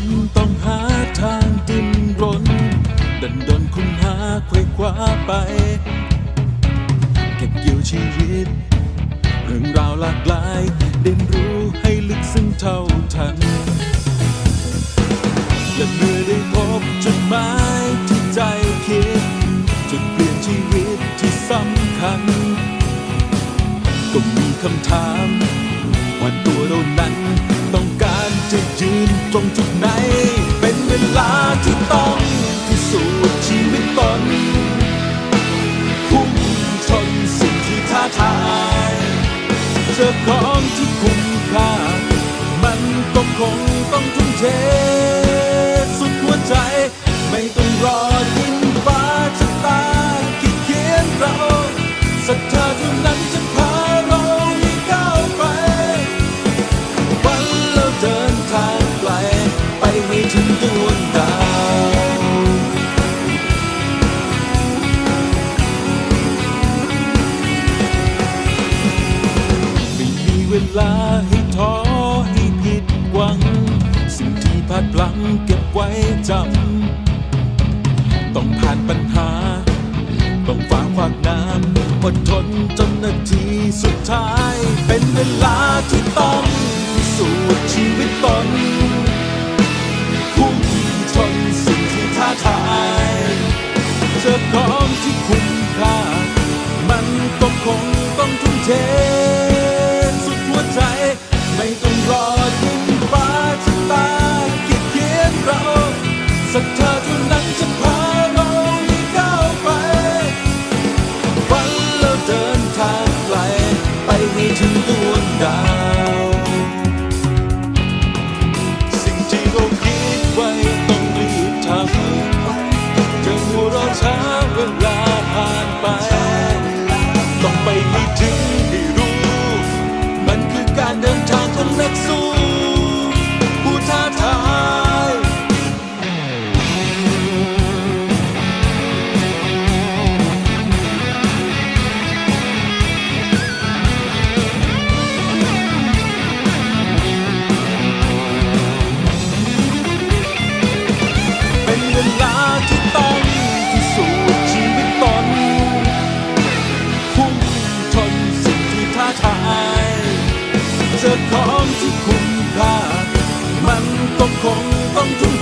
นต้องหาทางดิ้นรนดันดนคุณหาควยคว้าไป เก็บเกี่ยวชีวิต เรื่องราวหลากหลายเรียนรู้ให้ลึกซึ้งเท่าทัน และเมื่อได้พบจุดหมายที่ใจคิดจุดเปลี่ยนชีวิตที่สำคัญ ก็มีคำถามวันตัว รงจุดไหน เป็นเวลาที่ต้องพิสูจน์ชีวิตตนพุ่งชนสิ่งที่ท้าทายเจอของที่คุ้มค่า มันก็คงต้องทุ่มเท ลาให้ท้อให้ผิดหวัง สิ่งที่พลาดพลั้งเก็บไว้จำต้องผ่านปัญหา ต้องฝ่าขวากน้ำอดทนจนนาทีสุดท้าย เป็นเวลาที่ต้องพิสูจน์ชีวิตตนพุ่งชนสิ่งที่ท้าทายเจอของที่คุ้มค่ามันก็คงต้องทุ่มเท ไปให้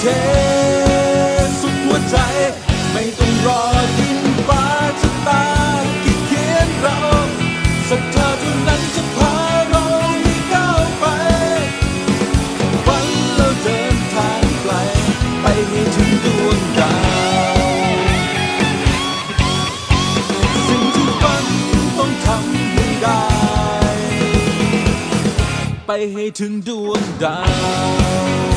เทสุดหัวใจ ไม่ต้องรอดินฟ้าจะตาคิดเขียนเราศรัทธาเท่านั้นจะพาเราให้ก้าวไปฝันแล้วเดินทางไกล ไปให้ถึงดวงดาวสิ่งที่ฝันต้องทำให้ได้ ไปให้ถึงดวงดาว